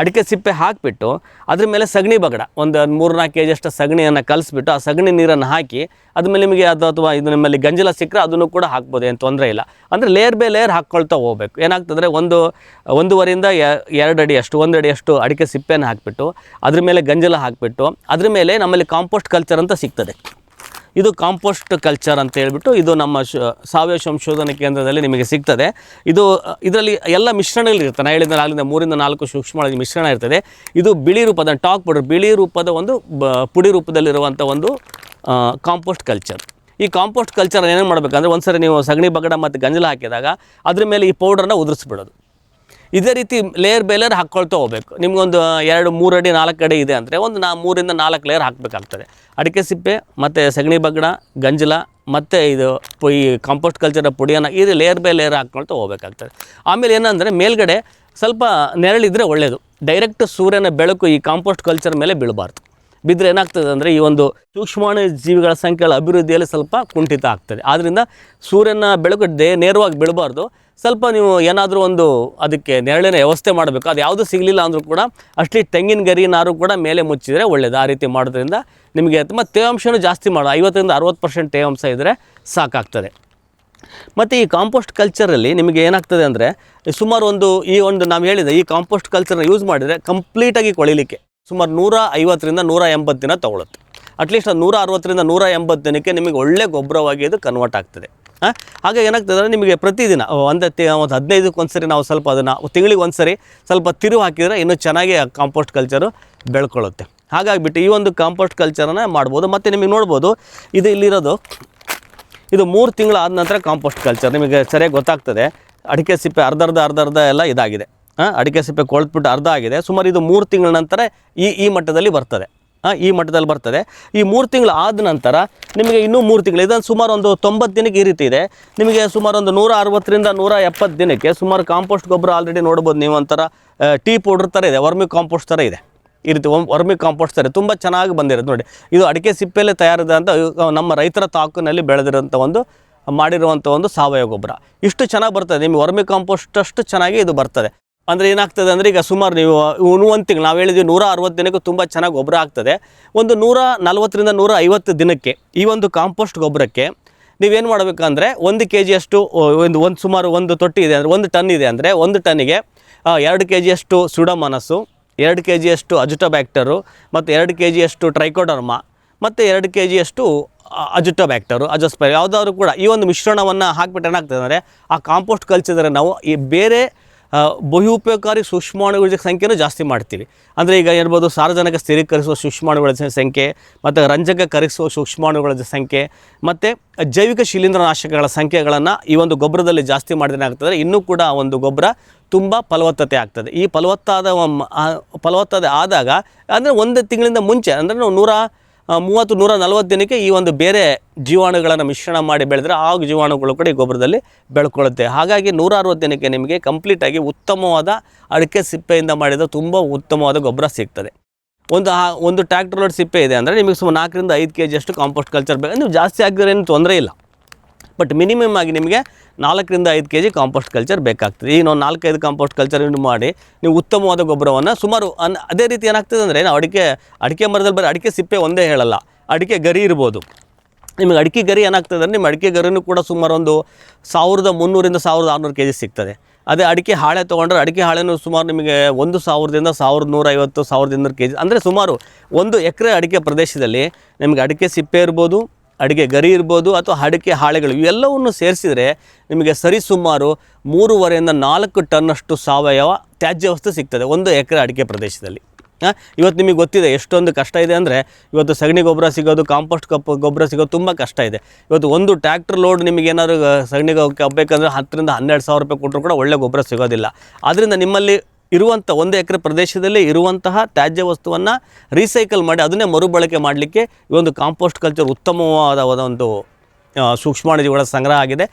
ಅಡಿಕೆ ಸಿಪ್ಪೆ ಹಾಕಿಬಿಟ್ಟು ಅದ್ರ ಮೇಲೆ ಸಗಣಿ ಬಗಡ, ಒಂದು ಮೂರು ನಾಲ್ಕು ಕೆ ಜಿಯಷ್ಟು ಸಗಣಿಯನ್ನು ಕಲಿಸ್ಬಿಟ್ಟು ಆ ಸಗಣಿ ನೀರನ್ನು ಹಾಕಿ ಅದ್ಮೇಲೆ ನಿಮಗೆ ಅದು ಅಥವಾ ಇದು ನಿಮ್ಮಲ್ಲಿ ಗಂಜಲ ಸಿಕ್ಕರೆ ಅದನ್ನು ಕೂಡ ಹಾಕ್ಬೋದು, ಏನು ತೊಂದರೆ ಇಲ್ಲ. ಅಂದರೆ ಲೇಯರ್ ಬೈ ಲೇಯರ್ ಹಾಕ್ಕೊಳ್ತಾ ಹೋಗ್ಬೇಕು. ಏನಾಗ್ತದೆ ಒಂದು, ಒಂದೂವರೆಯಿಂದ ಎರಡು ಅಡಿಯಷ್ಟು ಒಂದು ಅಡಿ ಅಷ್ಟು ಅಡಿಕೆ ಸಿಪ್ಪೆಯನ್ನು ಹಾಕಿಬಿಟ್ಟು ಅದ್ರ ಮೇಲೆ ಗಂಜಲ ಹಾಕಿಬಿಟ್ಟು ಅದ್ರ ಮೇಲೆ ನಮ್ಮಲ್ಲಿ ಕಾಂಪೋಸ್ಟ್ ಕಲ್ಚರ್ ಅಂತ ಸಿಗ್ತದೆ. ಇದು ಕಾಂಪೋಸ್ಟ್ ಕಲ್ಚರ್ ಅಂತ ಹೇಳ್ಬಿಟ್ಟು ಇದು ನಮ್ಮ ಸಾವಯವ ಸಂಶೋಧನಾ ಕೇಂದ್ರದಲ್ಲಿ ನಿಮಗೆ ಸಿಗ್ತದೆ. ಇದು, ಇದರಲ್ಲಿ ಎಲ್ಲ ಮಿಶ್ರಣಗಳಿರುತ್ತೆ ನಾನು ಹೇಳಿದ ನಾಲ್ಕಿಂದ ಮೂರಿಂದ ನಾಲ್ಕು ಸೂಕ್ಷ್ಮ ಮಿಶ್ರಣ ಇರ್ತದೆ. ಇದು ಬಿಳಿ ರೂಪದ, ಟಾಕ್ ಪೌಡರ್, ಬಿಳಿ ರೂಪದ ಒಂದು ಪುಡಿ ರೂಪದಲ್ಲಿರುವಂಥ ಒಂದು ಕಾಂಪೋಸ್ಟ್ ಕಲ್ಚರ್. ಈ ಕಾಂಪೋಸ್ಟ್ ಕಲ್ಚರ್ ಏನೇನು ಮಾಡಬೇಕಂದ್ರೆ ಒಂದು ಸರಿ ನೀವು ಸಗಣಿ ಬಗಡ ಮತ್ತು ಗಂಜಲ ಹಾಕಿದಾಗ, ಅದ್ರ ಮೇಲೆ ಈ ಪೌಡರ್ನ ಉದುರಿಸ್ಬಿಡೋದು. ಇದೇ ರೀತಿ ಲೇಯರ್ ಬೈ ಲೇಯರ್ ಹಾಕ್ಕೊಳ್ತಾ ಹೋಗ್ಬೇಕು. ನಿಮಗೊಂದು ಎರಡು, ಮೂರು ಅಡಿ, ನಾಲ್ಕು ಅಡಿ ಇದೆ ಅಂದರೆ ಒಂದು ನಾ, ಮೂರಿಂದ ನಾಲ್ಕು ಲೇಯರ್ ಹಾಕಬೇಕಾಗ್ತದೆ. ಅಡಿಕೆ ಸಿಪ್ಪೆ, ಮತ್ತು ಸಗಣಿ ಬಗ್ಡ ಗಂಜಲ, ಮತ್ತು ಇದು ಈ ಕಾಂಪೋಸ್ಟ್ ಕಲ್ಚರ ಪುಡಿಯನ್ನು ಇದು ಲೇಯರ್ ಬೈ ಲೇಯರ್ ಹಾಕ್ಕೊಳ್ತಾ ಹೋಗ್ಬೇಕಾಗ್ತದೆ. ಆಮೇಲೆ ಏನಂದರೆ ಮೇಲ್ಗಡೆ ಸ್ವಲ್ಪ ನೆರಳಿದ್ರೆ ಒಳ್ಳೆಯದು ಡೈರೆಕ್ಟ್ ಸೂರ್ಯನ ಬೆಳಕು ಈ ಕಾಂಪೋಸ್ಟ್ ಕಲ್ಚರ್ ಮೇಲೆ ಬೀಳಬಾರ್ದು. ಬಿದ್ದರೆ ಏನಾಗ್ತದೆ ಅಂದರೆ ಈ ಒಂದು ಸೂಕ್ಷ್ಮಾಣು ಜೀವಿಗಳ ಸಂಖ್ಯೆಗಳ ಅಭಿವೃದ್ಧಿಯಲ್ಲಿ ಸ್ವಲ್ಪ ಕುಂಠಿತ ಆಗ್ತದೆ. ಆದ್ದರಿಂದ ಸೂರ್ಯನ ಬೆಳಕು ನೇರವಾಗಿ ಬೀಳಬಾರ್ದು. ಸ್ವಲ್ಪ ನೀವು ಏನಾದರೂ ಒಂದು ಅದಕ್ಕೆ ನೆರಳಿನ ವ್ಯವಸ್ಥೆ ಮಾಡಬೇಕು. ಅದು ಯಾವುದು ಸಿಗಲಿಲ್ಲ ಅಂದರೂ ಕೂಡ ಅಷ್ಟೇ ತೆಂಗಿನ ಗರಿ ನಾರು ಕೂಡ ಮೇಲೆ ಮುಚ್ಚಿದರೆ ಒಳ್ಳೆಯದು ಆ ರೀತಿ ಮಾಡೋದ್ರಿಂದ ನಿಮಗೆ ತುಂಬ ತೇವಾಂಶನೂ ಜಾಸ್ತಿ ಮಾಡೋ ಐವತ್ತರಿಂದ ಅರುವತ್ತು ಪರ್ಸೆಂಟ್ ತೇವಾಂಶ ಇದ್ದರೆ ಸಾಕಾಗ್ತದೆ. ಮತ್ತು ಈ ಕಾಂಪೋಸ್ಟ್ ಕಲ್ಚರಲ್ಲಿ ನಿಮಗೆ ಏನಾಗ್ತದೆ ಅಂದರೆ ಸುಮಾರು ಒಂದು ಈ ಒಂದು ನಾವು ಹೇಳಿದ ಈ ಕಾಂಪೋಸ್ಟ್ ಕಲ್ಚರ್ನ ಯೂಸ್ ಮಾಡಿದರೆ ಕಂಪ್ಲೀಟಾಗಿ ಕೊಳಿಲಿಕ್ಕೆ. ಸುಮಾರು ನೂರ ಐವತ್ತರಿಂದ ನೂರ ಎಂಬತ್ತು ದಿನ ತೊಗೊಳುತ್ತೆ. ಅಟ್ಲೀಸ್ಟ್ ಅದು ನೂರ ಅರವತ್ತರಿಂದ ನೂರ ಎಂಬತ್ತು ದಿನಕ್ಕೆ ನಿಮಗೆ ಒಳ್ಳೆ ಗೊಬ್ಬರವಾಗಿ ಇದು ಕನ್ವರ್ಟ್ ಆಗ್ತದೆ. ಹಾಂ? ಹಾಗೆ ಏನಾಗ್ತದೆ ಅಂದರೆ ನಿಮಗೆ ಪ್ರತಿದಿನ ಒಂದು ಒಂದು ಹದಿನೈದಕ್ಕೆ ಒಂದು ಸರಿ ನಾವು ಸ್ವಲ್ಪ ಅದನ್ನು, ತಿಂಗಳಿಗೆ ಒಂದು ಸರಿ ಸ್ವಲ್ಪ ತಿರು ಹಾಕಿದರೆ ಇನ್ನೂ ಚೆನ್ನಾಗಿ ಕಾಂಪೋಸ್ಟ್ ಕಲ್ಚರು ಬೆಳ್ಕೊಳ್ಳುತ್ತೆ. ಹಾಗಾಗಿಬಿಟ್ಟು ಈ ಒಂದು ಕಾಂಪೋಸ್ಟ್ ಕಲ್ಚರನ್ನು ಮಾಡ್ಬೋದು. ಮತ್ತು ನಿಮಗೆ ನೋಡ್ಬೋದು, ಇದು ಇಲ್ಲಿರೋದು, ಇದು ಮೂರು ತಿಂಗಳು ಆದ ನಂತರ ಕಾಂಪೋಸ್ಟ್ ಕಲ್ಚರ್ ನಿಮಗೆ ಸರಿಯಾಗಿ ಗೊತ್ತಾಗ್ತದೆ. ಅಡಿಕೆ ಸಿಪ್ಪೆ ಅರ್ಧರ್ಧ ಅರ್ಧ ಅರ್ಧ ಎಲ್ಲ ಇದಾಗಿದೆ. ಅಡಿಕೆ ಸಿಪ್ಪೆ ಕೊಳ್ತ್ಬಿಟ್ಟು ಅರ್ಧ ಆಗಿದೆ. ಸುಮಾರು ಇದು ಮೂರು ತಿಂಗಳ ನಂತರ ಈ ಈ ಮಟ್ಟದಲ್ಲಿ ಬರ್ತದೆ. ಈ ಮಟ್ಟದಲ್ಲಿ ಬರ್ತದೆ. ಈ ಮೂರು ತಿಂಗಳು ಆದ ನಂತರ ನಿಮಗೆ ಇನ್ನೂ ಮೂರು ತಿಂಗಳು ಇದನ್ನು ಸುಮಾರು ಒಂದು ತೊಂಬತ್ತು ದಿನಕ್ಕೆ ಈ ರೀತಿ ಇದೆ. ನಿಮಗೆ ಸುಮಾರು ಒಂದು ನೂರ ಅರವತ್ತರಿಂದ ನೂರ ಎಪ್ಪತ್ತು ದಿನಕ್ಕೆ ಸುಮಾರು ಕಾಂಪೋಸ್ಟ್ ಗೊಬ್ಬರ ಆಲ್ರೆಡಿ ನೋಡ್ಬೋದು ನೀವು ಒಂಥರ ಟೀ ಪೌಡ್ರ್ ಥರ ಇದೆ, ವರ್ಮಿ ಕಾಂಪೋಸ್ಟ್ ಥರ ಇದೆ. ಈ ರೀತಿ ವರ್ಮಿ ಕಾಂಪೋಸ್ಟ್ ಥರ ತುಂಬ ಚೆನ್ನಾಗಿ ಬಂದಿರೋದು ನೋಡಿ. ಇದು ಅಡಿಕೆ ಸಿಪ್ಪೆಯಲ್ಲೇ ತಯಾರಿದಂಥ ನಮ್ಮ ರೈತರ ತಾಕಿನಲ್ಲಿ ಬೆಳೆದಿರೋಂಥ ಒಂದು, ಮಾಡಿರುವಂಥ ಒಂದು ಸಾವಯವ ಗೊಬ್ಬರ. ಇಷ್ಟು ಚೆನ್ನಾಗಿ ಬರ್ತದೆ. ನಿಮಗೆ ವರ್ಮಿ ಕಾಂಪೋಸ್ಟ್ ಅಷ್ಟು ಚೆನ್ನಾಗಿ ಇದು ಬರ್ತದೆ. ಅಂದರೆ ಏನಾಗ್ತದೆ ಅಂದರೆ ಈಗ ಸುಮಾರು ನೀವು ಒಂದು ತಿಂಗಳು, ನಾವು ಹೇಳಿದ್ವಿ ನೂರ ಅರವತ್ತು ದಿನಕ್ಕೆ ತುಂಬ ಚೆನ್ನಾಗಿ ಗೊಬ್ಬರ ಆಗ್ತದೆ. ಒಂದು ನೂರ ನಲ್ವತ್ತರಿಂದ ನೂರ ಐವತ್ತು ದಿನಕ್ಕೆ ಈ ಒಂದು ಕಾಂಪೋಸ್ಟ್ ಗೊಬ್ಬರಕ್ಕೆ ನೀವೇನು ಮಾಡಬೇಕಂದ್ರೆ ಒಂದು ಕೆ ಜಿಯಷ್ಟು ಒಂದು ಒಂದು ಸುಮಾರು ಒಂದು ತೊಟ್ಟಿ ಇದೆ ಅಂದರೆ, ಒಂದು ಟನ್ ಇದೆ ಅಂದರೆ, ಒಂದು ಟನ್ನಿಗೆ ಎರಡು ಕೆ ಜಿಯಷ್ಟು ಸುಡಮನಸ್ಸು ಎರಡು ಕೆ ಜಿಯಷ್ಟು ಅಜುಟೋಬ್ಯಾಕ್ಟರು ಮತ್ತು ಎರಡು ಕೆ ಜಿಯಷ್ಟು ಟ್ರೈಕೋಡರ್ಮ ಮತ್ತು ಎರಡು ಕೆ ಜಿಯಷ್ಟು ಅಜುಟೋಬ್ಯಾಕ್ಟರು ಅಜಸ್ಪೈರ್ ಯಾವುದಾದ್ರು ಕೂಡ ಈ ಒಂದು ಮಿಶ್ರಣವನ್ನು ಹಾಕ್ಬಿಟ್ಟು ಏನಾಗ್ತದೆ ಅಂದರೆ ಆ ಕಾಂಪೋಸ್ಟ್ ಕಲ್ಚಿದ್ರೆ ನಾವು ಈ ಬೇರೆ ಬಹು ಉಪಯೋಗಕಾರಿ ಸೂಕ್ಷ್ಮಾಣುಗಳ ಸಂಖ್ಯೆನೂ ಜಾಸ್ತಿ ಮಾಡ್ತೀವಿ. ಅಂದರೆ ಈಗ ಏನ್ಬೋದು ಸಾರ್ವಜನಿಕ ಸ್ಥಿರೀಕರಿಸುವ ಸೂಕ್ಷ್ಮಾಣುಗಳ ಸಂಖ್ಯೆ, ಮತ್ತು ರಂಜಕ ಕರಗಿಸುವ ಸೂಕ್ಷ್ಮಾಣುಗಳ ಸಂಖ್ಯೆ, ಮತ್ತು ಜೈವಿಕ ಶಿಲೀಂಧ್ರನಾಶಕಗಳ ಸಂಖ್ಯೆಗಳನ್ನು ಈ ಒಂದು ಗೊಬ್ಬರದಲ್ಲಿ ಜಾಸ್ತಿ ಮಾಡಿದ್ರೆ ಆಗ್ತದೆ ಇನ್ನೂ ಕೂಡ ಆ ಒಂದು ಗೊಬ್ಬರ ತುಂಬ ಫಲವತ್ತತೆ ಆಗ್ತದೆ. ಈ ಫಲವತ್ತಾದ ಫಲವತ್ತತೆ ಆದಾಗ, ಅಂದರೆ ಒಂದು ತಿಂಗಳಿಂದ ಮುಂಚೆ, ಅಂದರೆ ನಾವು ನೂರ ಮೂವತ್ತು ನೂರ ನಲವತ್ತು ದಿನಕ್ಕೆ ಈ ಒಂದು ಬೇರೆ ಜೀವಾಣುಗಳನ್ನು ಮಿಶ್ರಣ ಮಾಡಿ ಬೆಳೆದ್ರೆ ಆ ಜೀವಾಣುಗಳು ಕೂಡ ಈ ಗೊಬ್ಬರದಲ್ಲಿ ಬೆಳ್ಕೊಳ್ಳುತ್ತೆ. ಹಾಗಾಗಿ ನೂರ ಅರವತ್ತು ದಿನಕ್ಕೆ ನಿಮಗೆ ಕಂಪ್ಲೀಟಾಗಿ ಉತ್ತಮವಾದ ಅಡಿಕೆ ಸಿಪ್ಪೆಯಿಂದ ಮಾಡಿದ ತುಂಬ ಉತ್ತಮವಾದ ಗೊಬ್ಬರ ಸಿಗ್ತದೆ. ಒಂದು ಒಂದು ಟ್ರ್ಯಾಕ್ಟರ್ ಲೋಡ್ ಸಿಪ್ಪೆ ಇದೆ ಅಂದರೆ ನಿಮಗೆ ಸುಮಾರು ನಾಲ್ಕರಿಂದ ಐದು ಕೆ ಜಿಯಷ್ಟು ಕಾಂಪೋಸ್ಟ್ ಕಲ್ಚರ್ ಬೇಕು. ನೀವು ಜಾಸ್ತಿ ಹಾಕಿದ್ರೆ ಏನು ತೊಂದರೆ ಇಲ್ಲ. ಬಟ್ ಮಿನಿಮಮ್ ಆಗಿ ನಿಮಗೆ ನಾಲ್ಕರಿಂದ ಐದು ಕೆ ಜಿ ಕಾಂಪೋಸ್ಟ್ ಕಲ್ಚರ್ ಬೇಕಾಗ್ತದೆ. ಈಗ ನಾವು ನಾಲ್ಕೈದು ಕಾಂಪೋಸ್ಟ್ ಕಲ್ಚರ್ ಮಾಡಿ ನೀವು ಉತ್ತಮವಾದ ಗೊಬ್ಬರವನ್ನು ಸುಮಾರು ಅನ್ ಅದೇ ರೀತಿ ಏನಾಗ್ತದೆ ಅಂದರೆ ನಾವು ಅಡಿಕೆ ಅಡಿಕೆ ಮರದಲ್ಲಿ ಬರೀ ಅಡಿಕೆ ಸಿಪ್ಪೆ ಒಂದೇ ಹೇಳಲ್ಲ, ಅಡಿಕೆ ಗರಿ ಇರ್ಬೋದು. ನಿಮಗೆ ಅಡಿಕೆ ಗರಿ ಏನಾಗ್ತದೆ ಅಂದರೆ ನಿಮ್ಮ ಅಡಿಕೆ ಗರಿನೂ ಕೂಡ ಸುಮಾರು ಒಂದು ಸಾವಿರದ ಮುನ್ನೂರಿಂದ ಸಾವಿರದ ಆರುನೂರು ಕೆ ಜಿ ಸಿಗ್ತದೆ. ಅದೇ ಅಡಿಕೆ ಹಾಳೆ ತೊಗೊಂಡ್ರೆ ಅಡಿಕೆ ಹಾಳೆನೂ ಸುಮಾರು ನಿಮಗೆ ಒಂದು ಸಾವಿರದಿಂದ ಸಾವಿರದ ನೂರೈವತ್ತು, ಸಾವಿರದ ಇನ್ನೂರು ಕೆ ಜಿ ಅಂದರೆ ಸುಮಾರು ಒಂದು ಎಕರೆ ಅಡಿಕೆ ಪ್ರದೇಶದಲ್ಲಿ ನಿಮಗೆ ಅಡಿಕೆ ಸಿಪ್ಪೆ ಇರ್ಬೋದು ಅಡಿಕೆ ಗರಿ ಇರ್ಬೋದು ಅಥವಾ ಅಡಿಕೆ ಹಾಳೆಗಳು ಇವೆಲ್ಲವನ್ನು ಸೇರಿಸಿದರೆ ನಿಮಗೆ ಸರಿಸುಮಾರು ಮೂರುವರೆಯಿಂದ ನಾಲ್ಕು ಟನ್ನಷ್ಟು ಸಾವಯವ ತ್ಯಾಜ್ಯ ವಸ್ತು ಸಿಗ್ತದೆ ಒಂದು ಎಕರೆ ಅಡಿಕೆ ಪ್ರದೇಶದಲ್ಲಿ. ಹಾಂ? ಇವತ್ತು ನಿಮಗೆ ಗೊತ್ತಿದೆ ಎಷ್ಟೊಂದು ಕಷ್ಟ ಇದೆ ಅಂದರೆ ಇವತ್ತು ಸಗಣಿ ಗೊಬ್ಬರ ಸಿಗೋದು, ಕಾಂಪೋಸ್ಟ್ ಕಪ್ ಗೊಬ್ಬರ ಸಿಗೋದು ತುಂಬ ಕಷ್ಟ ಇದೆ. ಇವತ್ತು ಒಂದು ಟ್ರ್ಯಾಕ್ಟರ್ ಲೋಡ್ ನಿಮಗೆ ಏನಾದರೂ ಸಗಣಿ ಕಪ್ಪಬೇಕಂದ್ರೆ ಹತ್ತರಿಂದ ಹನ್ನೆರಡು ಸಾವಿರ ರೂಪಾಯಿ ಕೊಟ್ಟರು ಕೂಡ ಒಳ್ಳೆ ಗೊಬ್ಬರ ಸಿಗೋದಿಲ್ಲ. ಆದ್ದರಿಂದ ನಿಮ್ಮಲ್ಲಿ ಇರುವಂಥ ಒಂದು ಎಕರೆ ಪ್ರದೇಶದಲ್ಲಿ ಇರುವಂತಹ ತ್ಯಾಜ್ಯ ವಸ್ತುವನ್ನು ರೀಸೈಕಲ್ ಮಾಡಿ ಅದನ್ನೇ ಮರುಬಳಕೆ ಮಾಡಲಿಕ್ಕೆ ಈ ಒಂದು ಕಾಂಪೋಸ್ಟ್ ಕಲ್ಚರ್ ಉತ್ತಮವಾದ ಒಂದು ಸೂಕ್ಷ್ಮಾಣುಜೀವಿಗಳ ಸಂಗ್ರಹ ಆಗಿದೆ.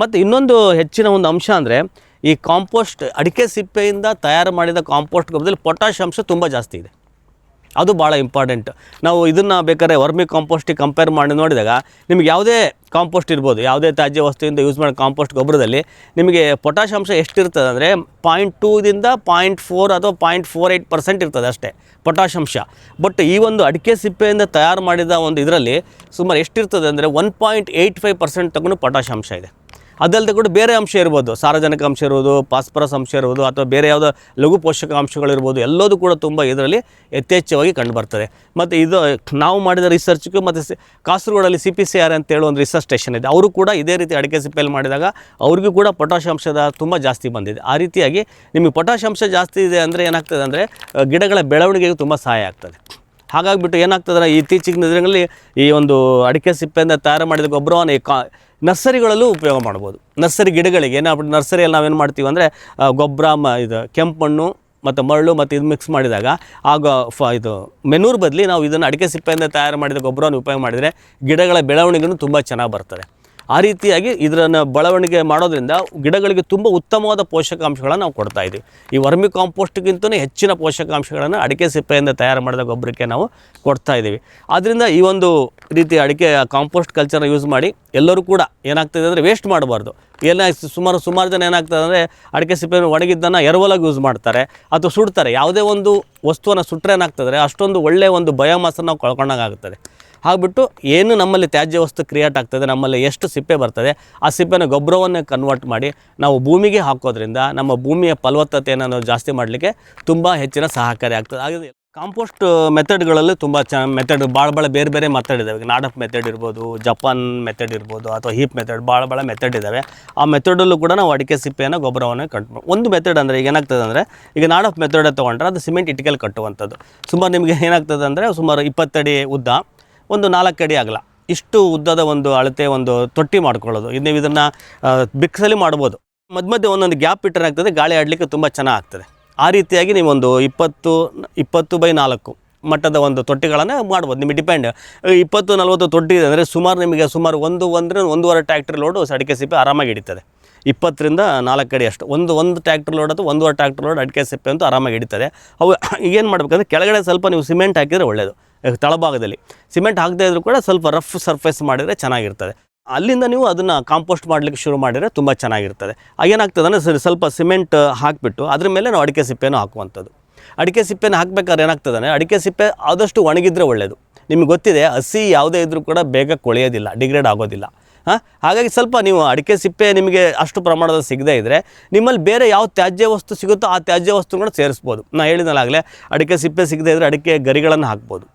ಮತ್ತು ಇನ್ನೊಂದು ಹೆಚ್ಚಿನ ಒಂದು ಅಂಶ ಅಂದರೆ ಈ ಕಾಂಪೋಸ್ಟ್ ಅಡಿಕೆ ಸಿಪ್ಪೆಯಿಂದ ತಯಾರು ಮಾಡಿದ ಕಾಂಪೋಸ್ಟ್ ಗೊಬ್ಬರದಲ್ಲಿ ಪೊಟ್ಯಾಷ್ ಅಂಶ ತುಂಬ ಜಾಸ್ತಿ ಇದೆ. ಅದು ಭಾಳ ಇಂಪಾರ್ಟೆಂಟ್ ನಾವು ಇದನ್ನು ಬೇಕಾದ್ರೆ ವರ್ಮಿ ಕಾಂಪೋಸ್ಟಿಗೆ ಕಂಪೇರ್ ಮಾಡಿ ನೋಡಿದಾಗ ನಿಮಗೆ ಯಾವುದೇ ಕಾಂಪೋಸ್ಟ್ ಇರ್ಬೋದು, ಯಾವುದೇ ತ್ಯಾಜ್ಯ ವಸ್ತುವಿಂದ ಯೂಸ್ ಮಾಡೋ ಕಾಂಪೋಸ್ಟ್ ಗೊಬ್ಬರದಲ್ಲಿ ನಿಮಗೆ ಪೊಟ್ಯಾಷ್ ಅಂಶ ಎಷ್ಟಿರ್ತದೆ ಅಂದರೆ ಪಾಯಿಂಟ್ ಟೂದಿಂದ ಪಾಯಿಂಟ್ ಫೋರ್ ಅಥವಾ ಪಾಯಿಂಟ್ ಫೋರ್ ಏಯ್ಟ್ ಪರ್ಸೆಂಟ್ ಇರ್ತದೆ ಅಷ್ಟೇ ಪೊಟ್ಯಾಷ್ ಅಂಶ. ಬಟ್ ಈ ಒಂದು ಅಡಿಕೆ ಸಿಪ್ಪೆಯಿಂದ ತಯಾರು ಮಾಡಿದ ಒಂದು ಇದರಲ್ಲಿ ಸುಮಾರು ಎಷ್ಟಿರ್ತದೆ ಅಂದರೆ one point eight five percent ತಗೊಂಡು ಪೊಟ್ಯಾಷ್ ಅಂಶ ಇದೆ. ಅದಲ್ಲದೆ ಕೂಡ ಬೇರೆ ಅಂಶ ಇರ್ಬೋದು. ಸಾರಜನಕ ಅಂಶ ಇರ್ಬೋದು, ಫಾಸ್ಫರಸ್ ಅಂಶ ಇರ್ಬೋದು, ಅಥವಾ ಬೇರೆ ಯಾವುದೋ ಲಘು ಪೋಷಕಾಂಶಗಳಿರ್ಬೋದು ಎಲ್ಲದೂ ಕೂಡ ತುಂಬ ಇದರಲ್ಲಿ ಯಥೇಚ್ಛವಾಗಿ ಕಂಡುಬರ್ತದೆ. ಮತ್ತು ಇದು ನಾವು ಮಾಡಿದ ರಿಸರ್ಚ್ಗೂ ಮತ್ತು ಕಾಸರಗೋಡಲ್ಲಿ ಸಿ ಪಿ ಸಿ ಆರ್ ಅಂತೇಳಿ ಒಂದು ರಿಸರ್ಚ್ ಸ್ಟೇಷನ್ ಇದೆ. ಅವರು ಕೂಡ ಇದೇ ರೀತಿ ಅಡಿಕೆ ಸಿಪ್ಪೆಯಲ್ಲಿ ಮಾಡಿದಾಗ ಅವ್ರಿಗೂ ಕೂಡ ಪೊಟಾಶ್ ಅಂಶದ ತುಂಬ ಜಾಸ್ತಿ ಬಂದಿದೆ. ಆ ರೀತಿಯಾಗಿ ನಿಮಗೆ ಪೊಟ್ಯಾಷ್ ಅಂಶ ಜಾಸ್ತಿ ಇದೆ ಅಂದರೆ ಏನಾಗ್ತದೆ ಅಂದರೆ ಗಿಡಗಳ ಬೆಳವಣಿಗೆಗೆ ತುಂಬ ಸಹಾಯ ಆಗ್ತದೆ. ಹಾಗಾಗಿಬಿಟ್ಟು ಏನಾಗ್ತದೆ ಇತ್ತೀಚಿನ ದಿನಗಳಲ್ಲಿ ಈ ಒಂದು ಅಡಿಕೆ ಸಿಪ್ಪೆಯಿಂದ ತಯಾರು ಮಾಡಿದ ಗೊಬ್ಬರವನ್ನು ಈ ಕಾ ನರ್ಸರಿಗಳಲ್ಲೂ ಉಪಯೋಗ ಮಾಡ್ಬೋದು. ನರ್ಸರಿ ಗಿಡಗಳಿಗೆ ನಾವು ನರ್ಸರಿಯಲ್ಲಿ ನಾವೇನು ಮಾಡ್ತೀವಿ ಅಂದರೆ ಗೊಬ್ಬರ ಮ ಇದು ಕೆಂಪು ಮಣ್ಣು ಮತ್ತು ಮರಳು ಮತ್ತು ಇದು ಮಿಕ್ಸ್ ಮಾಡಿದಾಗ, ಆಗ ಫ ಇದು ಮೆನೂರ್ ಬದಲಿ ನಾವು ಇದನ್ನು ಅಡಿಕೆ ಸಿಪ್ಪೆಯಿಂದ ತಯಾರು ಮಾಡಿದ ಗೊಬ್ಬರವನ್ನು ಉಪಯೋಗ ಮಾಡಿದರೆ ಗಿಡಗಳ ಬೆಳವಣಿಗೆನೂ ತುಂಬ ಚೆನ್ನಾಗಿ ಬರ್ತದೆ. ಆ ರೀತಿಯಾಗಿ ಇದನ್ನು ಬೆಳವಣಿಗೆ ಮಾಡೋದ್ರಿಂದ ಗಿಡಗಳಿಗೆ ತುಂಬ ಉತ್ತಮವಾದ ಪೋಷಕಾಂಶಗಳನ್ನು ನಾವು ಕೊಡ್ತಾ ಇದ್ದೀವಿ ಈ ವರ್ಮಿ ಕಾಂಪೋಸ್ಟ್ಗಿಂತಲೂ ಹೆಚ್ಚಿನ ಪೋಷಕಾಂಶಗಳನ್ನು ಅಡಿಕೆ ಸಿಪ್ಪೆಯಿಂದ ತಯಾರು ಮಾಡಿದ ಗೊಬ್ಬರಕ್ಕೆ ನಾವು ಕೊಡ್ತಾ ಇದ್ದೀವಿ ಆದ್ದರಿಂದ ಈ ಒಂದು ರೀತಿ ಅಡಿಕೆ ಕಾಂಪೋಸ್ಟ್ ಕಲ್ಚರ್ನ ಯೂಸ್ ಮಾಡಿ ಎಲ್ಲರೂ ಕೂಡ ಏನಾಗ್ತದೆ ಅಂದರೆ ವೇಸ್ಟ್ ಮಾಡಬಾರ್ದು. ಏನ ಸುಮಾರು ಸುಮಾರು ಜನ ಏನಾಗ್ತದೆ ಅಂದರೆ ಅಡಿಕೆ ಸಿಪ್ಪೆ ಒಣಗಿದ್ದನ್ನು ಎರವಲಾಗಿ ಯೂಸ್ ಮಾಡ್ತಾರೆ ಅಥವಾ ಸುಡ್ತಾರೆ. ಯಾವುದೇ ಒಂದು ವಸ್ತುವನ್ನು ಸುಟ್ಟರೆ ಏನಾಗ್ತದೆ ಅಷ್ಟೊಂದು ಒಳ್ಳೆಯ ಒಂದು ಬಯೋಮಾಸನ್ನು ನಾವು ಕಳ್ಕೊಂಡಾಗುತ್ತದೆ ಹಾಗ್ಬಿಟ್ಟು ಏನು ನಮ್ಮಲ್ಲಿ ತ್ಯಾಜ್ಯ ವಸ್ತು ಕ್ರಿಯೇಟ್ ಆಗ್ತದೆ, ನಮ್ಮಲ್ಲಿ ಎಷ್ಟು ಸಿಪ್ಪೆ ಬರ್ತದೆ, ಆ ಸಿಪ್ಪೆನ ಗೊಬ್ಬರವನ್ನೇ ಕನ್ವರ್ಟ್ ಮಾಡಿ ನಾವು ಭೂಮಿಗೆ ಹಾಕೋದ್ರಿಂದ ನಮ್ಮ ಭೂಮಿಯ ಫಲವತ್ತತೆಯನ್ನು ನಾವು ಜಾಸ್ತಿ ಮಾಡಲಿಕ್ಕೆ ತುಂಬ ಹೆಚ್ಚಿನ ಸಹಕಾರಿ ಆಗ್ತದೆ. ಹಾಗೆ ಕಾಂಪೋಸ್ಟ್ ಮೆಥಡ್ಗಳಲ್ಲಿ ತುಂಬ ಚ ಮೆಥಡ್ ಭಾಳ ಭಾಳ ಬೇರೆ ಬೇರೆ ಮೆಥಡ್ ಇದ್ದಾವೆ ನಾಡಪ್ ಮೆಥಡ್ ಇರ್ಬೋದು ಜಪಾನ್ ಮೆಥಡ್ ಇರ್ಬೋದು, ಅಥವಾ ಹೀಪ್ ಮೆಥಡ್ ಭಾಳ ಭಾಳ ಮೆಥಡ್ ಇದ್ದಾವೆ ಆ ಮೆಥಡಲ್ಲೂ ಕೂಡ ನಾವು ಅಡಿಕೆ ಸಿಪ್ಪೆಯನ್ನು ಗೊಬ್ಬರವನ್ನು ಕಟ್ ಒಂದು ಮೆಥಡ್ ಅಂದರೆ ಈಗ ಏನಾಗ್ತದೆ ಅಂದರೆ, ಈಗ ನಾಡಪ್ ಮೆಥಡ್ ತೊಗೊಂಡ್ರೆ ಅದು ಸಿಮೆಂಟ್ ಇಟ್ಟಿಗೆಲ್ ಕಟ್ಟುವಂಥದ್ದು. ಸುಮಾರು ನಿಮಗೆ ಏನಾಗ್ತದೆ ಅಂದರೆ ಸುಮಾರು ಇಪ್ಪತ್ತಡಿ ಉದ್ದ ಒಂದು ನಾಲ್ಕು ಅಡಿ ಆಗಲ್ಲ ಇಷ್ಟು ಉದ್ದದ ಒಂದು ಅಳತೆ, ಒಂದು ತೊಟ್ಟಿ ಮಾಡ್ಕೊಳ್ಳೋದು. ಇದು ನೀವು ಇದನ್ನು ಬಿಕ್ಸಲ್ಲಿ ಮಾಡ್ಬೋದು. ಮಧ್ಯ ಮಧ್ಯೆ ಒಂದೊಂದು ಗ್ಯಾಪ್ ಇಟ್ಟರೆ ಆಗ್ತದೆ, ಗಾಳಿ ಆಡಲಿಕ್ಕೆ ತುಂಬ ಚೆನ್ನಾಗಿ ಆಗ್ತದೆ. ಆ ರೀತಿಯಾಗಿ ನೀವೊಂದು ಇಪ್ಪತ್ತು ಇಪ್ಪತ್ತು ಬೈ ನಾಲ್ಕು ಮಟ್ಟದ ಒಂದು ತೊಟ್ಟಿಗಳನ್ನು ಮಾಡ್ಬೋದು. ನಿಮಗೆ ಡಿಪೆಂಡ್. ಇಪ್ಪತ್ತು, ನಲ್ವತ್ತು ತೊಟ್ಟಿ ಇದೆ ಅಂದರೆ ಸುಮಾರು ನಿಮಗೆ ಸುಮಾರು ಒಂದು, ಒಂದರೆ ಒಂದೂವರೆ ಟ್ಯಾಕ್ಟ್ರ್ ಲೋಡು ಅಡಿಕೆ ಸಿಪ್ಪೆ ಆರಾಮಾಗಿ ಹಿಡಿತದೆ. ಇಪ್ಪತ್ತರಿಂದ ನಾಲ್ಕು ಅಡಿ ಅಷ್ಟು. ಒಂದು ಒಂದು ಟ್ಯಾಕ್ಟ್ರ್ ಲೋಡ್ ಅಥವಾ ಒಂದೂವರೆ ಟ್ಯಾಕ್ಟ್ರ್ ಲೋಡ್ ಅಡಿಕೆ ಸಿಪ್ಪೆ ಅಂತೂ ಆರಾಮಾಗಿ ಹಿಡಿತದೆ. ಅವು ಏನು ಮಾಡಬೇಕಂದ್ರೆ ಕೆಳಗಡೆ ಸ್ವಲ್ಪ ನೀವು ಸಿಮೆಂಟ್ ಹಾಕಿದರೆ ಒಳ್ಳೆಯದು ತಳಭಾಗದಲ್ಲಿ. ಸಿಮೆಂಟ್ ಹಾಕದೇ ಇದ್ರೂ ಕೂಡ ಸ್ವಲ್ಪ ರಫ್ ಸರ್ಫೇಸ್ ಮಾಡಿದರೆ ಚೆನ್ನಾಗಿರ್ತದೆ. ಅಲ್ಲಿಂದ ನೀವು ಅದನ್ನು ಕಾಂಪೋಸ್ಟ್ ಮಾಡಲಿಕ್ಕೆ ಶುರು ಮಾಡಿದರೆ ತುಂಬ ಚೆನ್ನಾಗಿರ್ತದೆ. ಏನಾಗ್ತದೆ ಅಂದರೆ ಸ್ವಲ್ಪ ಸಿಮೆಂಟ್ ಹಾಕಿಬಿಟ್ಟು ಅದ್ರ ಮೇಲೆ ನಾವು ಅಡಿಕೆ ಸಿಪ್ಪೆನೂ ಹಾಕುವಂಥದ್ದು. ಅಡಿಕೆ ಸಿಪ್ಪೆನ ಹಾಕಬೇಕಾದ್ರೆ ಏನಾಗ್ತದೆ ಅಂದರೆ ಅಡಿಕೆ ಸಿಪ್ಪೆ ಆದಷ್ಟು ಒಣಗಿದ್ರೆ ಒಳ್ಳೆಯದು ನಿಮಗೆ ಗೊತ್ತಿದೆ, ಹಸಿ ಯಾವುದೇ ಇದ್ರೂ ಕೂಡ ಬೇಗ ಕೊಳೆಯೋದಿಲ್ಲ ಡಿಗ್ರೇಡ್ ಆಗೋದಿಲ್ಲ. ಹಾಂ? ಹಾಗಾಗಿ ಸ್ವಲ್ಪ ನೀವು ಅಡಿಕೆ ಸಿಪ್ಪೆ ನಿಮಗೆ ಅಷ್ಟು ಪ್ರಮಾಣದಲ್ಲಿ ಸಿಗದೇ ಇದ್ದರೆ ನಿಮ್ಮಲ್ಲಿ ಬೇರೆ ಯಾವ ತ್ಯಾಜ್ಯ ವಸ್ತು ಸಿಗುತ್ತೋ ಆ ತ್ಯಾಜ್ಯ ವಸ್ತುಗಳನ್ನ ಸೇರಿಸ್ಬೋದು. ನಾನು ಹೇಳಿದನಾಗಲೇ ಅಡಿಕೆ ಸಿಪ್ಪೆ ಸಿಗದೇ ಇದ್ದರೆ ಅಡಿಕೆ ಗರಿಗಳನ್ನು ಹಾಕ್ಬೋದು.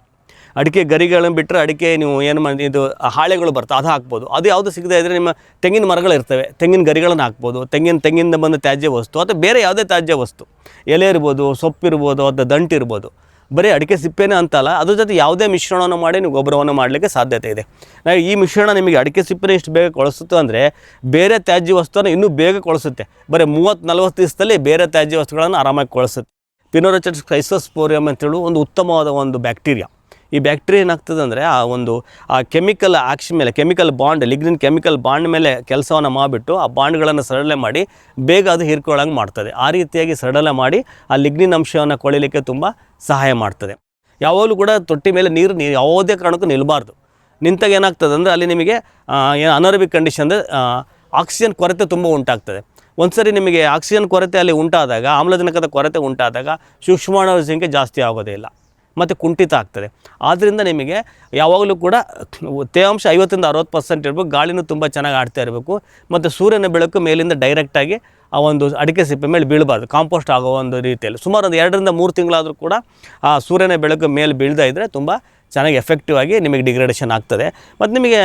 ಅಡಿಕೆ ಗರಿಗಳನ್ನು ಬಿಟ್ಟರೆ ಅಡಿಕೆ ನೀವು ಏನು ಮಾಡಿ, ಇದು ಹಾಳೆಗಳು ಬರ್ತವೆ ಅದು ಹಾಕ್ಬೋದು. ಅದು ಯಾವುದು ಸಿಗದೆ ಇದ್ದರೆ ನಿಮ್ಮ ತೆಂಗಿನ ಮರಗಳು ಇರ್ತವೆ. ತೆಂಗಿನ ಗರಿಗಳನ್ನು ಹಾಕ್ಬೋದು. ತೆಂಗಿನ, ತೆಂಗಿನಿಂದ ಬಂದ ತ್ಯಾಜ್ಯ ವಸ್ತು ಅಥವಾ ಬೇರೆ ಯಾವುದೇ ತ್ಯಾಜ್ಯ ವಸ್ತು. ಎಲೆ ಇರ್ಬೋದು, ಸೊಪ್ಪಿರ್ಬೋದು, ಅಥವಾ ದಂಟು ಇರ್ಬೋದು. ಬರೀ ಅಡಿಕೆ ಸಿಪ್ಪೆನೇ ಅಂತಲ್ಲ, ಅದ್ರ ಜೊತೆ ಯಾವುದೇ ಮಿಶ್ರಣವನ್ನು ಮಾಡಿ ನೀವು ಗೊಬ್ಬರವನ್ನು ಮಾಡಲಿಕ್ಕೆ ಸಾಧ್ಯತೆ ಇದೆ. ಈ ಮಿಶ್ರಣ ನಿಮಗೆ ಅಡಿಕೆ ಸಿಪ್ಪೆನೇ ಇಷ್ಟು ಬೇಗ ಕೊಳಿಸುತ್ತೆ ಅಂದರೆ ಬೇರೆ ತ್ಯಾಜ್ಯ ವಸ್ತುವನ್ನು ಇನ್ನೂ ಬೇಗ ಕೊಳಿಸುತ್ತೆ ಬರೀ ಮೂವತ್ತು ನಲ್ವತ್ತು ದಿವಸದಲ್ಲಿ ಬೇರೆ ತ್ಯಾಜ್ಯ ವಸ್ತುಗಳನ್ನು ಆರಾಮಾಗಿ ಕೊಳಿಸುತ್ತೆ ಪಿನೋರಚಸ್ ಕ್ರೈಸೋಸ್ಪೋರಿಯಮ್ ಅಂತೇಳಿ ಒಂದು ಉತ್ತಮವಾದ ಒಂದು ಬ್ಯಾಕ್ಟೀರಿಯಾ. ಈ ಬ್ಯಾಕ್ಟೀರಿಯಾ ಏನಾಗ್ತದೆ ಅಂದರೆ ಆ ಒಂದು, ಆ ಕೆಮಿಕಲ್ ಆಕ್ಷನ್ ಮೇಲೆ chemical bond lignin chemical bond ಮೇಲೆ ಕೆಲಸವನ್ನು ಮಾಡಿಬಿಟ್ಟು ಆ ಬಾಂಡ್ಗಳನ್ನು ಸಡಲೆ ಮಾಡಿ ಬೇಗ ಅದು ಹೀರ್ಕೊಳ್ಳೋಂಗೆ ಮಾಡ್ತದೆ. ಆ ರೀತಿಯಾಗಿ ಸಡಲ ಮಾಡಿ ಆ ಲಿಗ್ನಿನ್ ಅಂಶವನ್ನು ಕೊಳಿಲಿಕ್ಕೆ ತುಂಬ ಸಹಾಯ ಮಾಡ್ತದೆ. ಯಾವಾಗಲೂ ಕೂಡ ತೊಟ್ಟಿ ಮೇಲೆ ನೀರು ಯಾವುದೇ ಕಾರಣಕ್ಕೂ ನಿಲ್ಲಬಾರ್ದು ನಿಂತಾಗ ಏನಾಗ್ತದೆ ಅಂದರೆ ಅಲ್ಲಿ ನಿಮಗೆ ಏನು ಅನರಬಿಕ್ ಕಂಡೀಷನ್ ಅಂದರೆ ಆಕ್ಸಿಜನ್ ಕೊರತೆ ತುಂಬ ಉಂಟಾಗ್ತದೆ. ಒಂದ್ಸರಿ ನಿಮಗೆ ಆಕ್ಸಿಜನ್ ಕೊರತೆ ಅಲ್ಲಿ ಉಂಟಾದಾಗ, ಆಮ್ಲಜನಕದ ಕೊರತೆ ಉಂಟಾದಾಗ ಸೂಕ್ಷ್ಮಾಣು ಸಂಖ್ಯೆ ಜಾಸ್ತಿ ಆಗೋದೇ ಇಲ್ಲ. ಮತ್ತು ಕುಂಠಿತ ಆಗ್ತದೆ. ಆದ್ದರಿಂದ ನಿಮಗೆ ಯಾವಾಗಲೂ ಕೂಡ ತೇವಾಂಶ ಐವತ್ತರಿಂದ ಅರವತ್ತು ಪರ್ಸೆಂಟ್ ಇರಬೇಕು, ಗಾಳಿನೂ ತುಂಬ ಚೆನ್ನಾಗಿ ಆಡ್ತಾ ಇರಬೇಕು, ಮತ್ತು ಸೂರ್ಯನ ಬೆಳಕು ಮೇಲಿಂದ ಡೈರೆಕ್ಟಾಗಿ ಆ ಒಂದು ಅಡಿಕೆ ಸಿಪ್ಪೆ ಮೇಲೆ ಬೀಳಬಾರ್ದು ಕಾಂಪೋಸ್ಟ್ ಆಗೋ ಒಂದು ರೀತಿಯಲ್ಲಿ. ಸುಮಾರು ಒಂದು ಎರಡರಿಂದ ಮೂರು ತಿಂಗಳಾದರೂ ಕೂಡ ಆ ಸೂರ್ಯನ ಬೆಳಕು ಮೇಲೆ ಬೀಳ್ತಾ ಇದ್ದರೆ ತುಂಬ ಚೆನ್ನಾಗಿ ಎಫೆಕ್ಟಿವ್ ಆಗಿ ನಿಮಗೆ ಡಿಗ್ರೇಡೇಷನ್ ಆಗ್ತದೆ. ಮತ್ತು ನಿಮಗೆ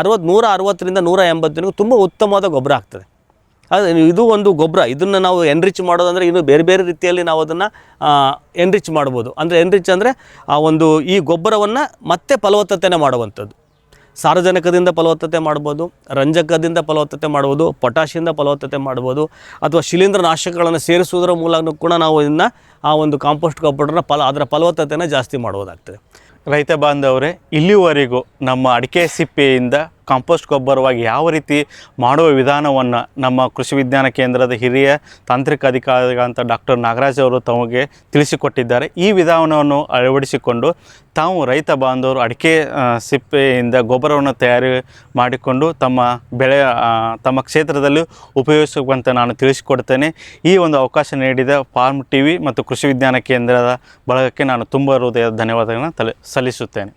ಅರವತ್ತು ನೂರ ಅರವತ್ತರಿಂದ ನೂರ ಎಂಬತ್ತು ದಿನಕ್ಕೂ ತುಂಬ ಉತ್ತಮವಾದ ಗೊಬ್ಬರ ಆಗ್ತದೆ. ಅದು ಇದು ಒಂದು ಗೊಬ್ಬರ. ಇದನ್ನು ನಾವು ಎನ್ರಿಚ್ ಮಾಡೋದಂದರೆ ಇನ್ನು ಬೇರೆ ಬೇರೆ ರೀತಿಯಲ್ಲಿ ನಾವು ಅದನ್ನು ಎನ್ರಿಚ್ ಮಾಡ್ಬೋದು. ಅಂದರೆ ಎನ್ರಿಚ್ ಅಂದರೆ, ಆ, ಒಂದು ಈ ಗೊಬ್ಬರವನ್ನು ಮತ್ತೆ ಫಲವತ್ತತೆನೇ ಮಾಡುವಂಥದ್ದು. ಸಾರಜನಕದಿಂದ ಫಲವತ್ತತೆ ಮಾಡ್ಬೋದು, ರಂಜಕದಿಂದ ಫಲವತ್ತತೆ ಮಾಡ್ಬೋದು, ಪೊಟ್ಯಾಷಿಯಿಂದ ಫಲವತ್ತತೆ ಮಾಡ್ಬೋದು, ಅಥವಾ ಶಿಲೀಂಧ್ರ ನಾಶಕಗಳನ್ನು ಸೇರಿಸುವುದರ ಮೂಲಕ ಕೂಡ ನಾವು ಇದನ್ನು, ಆ ಒಂದು ಕಾಂಪೋಸ್ಟ್ ಗೊಬ್ಬರನ ಫಲ, ಅದರ ಫಲವತ್ತತೆನ ಜಾಸ್ತಿ ಮಾಡ್ಬೋದಾಗ್ತದೆ. ರೈತ ಬಾಂಧವರೇ, ಇಲ್ಲಿವರೆಗೂ ನಮ್ಮ ಅಡಿಕೆ ಸಿಪ್ಪೆಯಿಂದ ಕಾಂಪೋಸ್ಟ್ ಗೊಬ್ಬರವಾಗಿ ಯಾವ ರೀತಿ ಮಾಡುವ ವಿಧಾನವನ್ನು ನಮ್ಮ ಕೃಷಿ ವಿಜ್ಞಾನ ಕೇಂದ್ರದ ಹಿರಿಯ ತಾಂತ್ರಿಕ ಅಧಿಕಾರಿಗಳಂಥ ಡಾಕ್ಟರ್ ನಾಗರಾಜ್ ಅವರು ತಮಗೆ ತಿಳಿಸಿಕೊಟ್ಟಿದ್ದಾರೆ. ಈ ವಿಧಾನವನ್ನು ಅಳವಡಿಸಿಕೊಂಡು ತಾವು ರೈತ ಬಾಂಧವರು ಅಡಿಕೆ ಸಿಪ್ಪೆಯಿಂದ ಗೊಬ್ಬರವನ್ನು ತಯಾರಿ ಮಾಡಿಕೊಂಡು ತಮ್ಮ ಬೆಳೆ ತಮ್ಮ ಕ್ಷೇತ್ರದಲ್ಲಿ ಉಪಯೋಗಿಸುವಂತೆ ನಾನು ತಿಳಿಸಿಕೊಡ್ತೇನೆ. ಈ ಒಂದು ಅವಕಾಶ ನೀಡಿದ ಫಾರ್ಮ್ ಟಿ ವಿ ಮತ್ತು ಕೃಷಿ ವಿಜ್ಞಾನ ಕೇಂದ್ರದ ಬಳಗಕ್ಕೆ ನಾನು ತುಂಬ ಹೃದಯ ಧನ್ಯವಾದಗಳನ್ನು ತಲೆ, ಸಲ್ಲಿಸುತ್ತೇನೆ.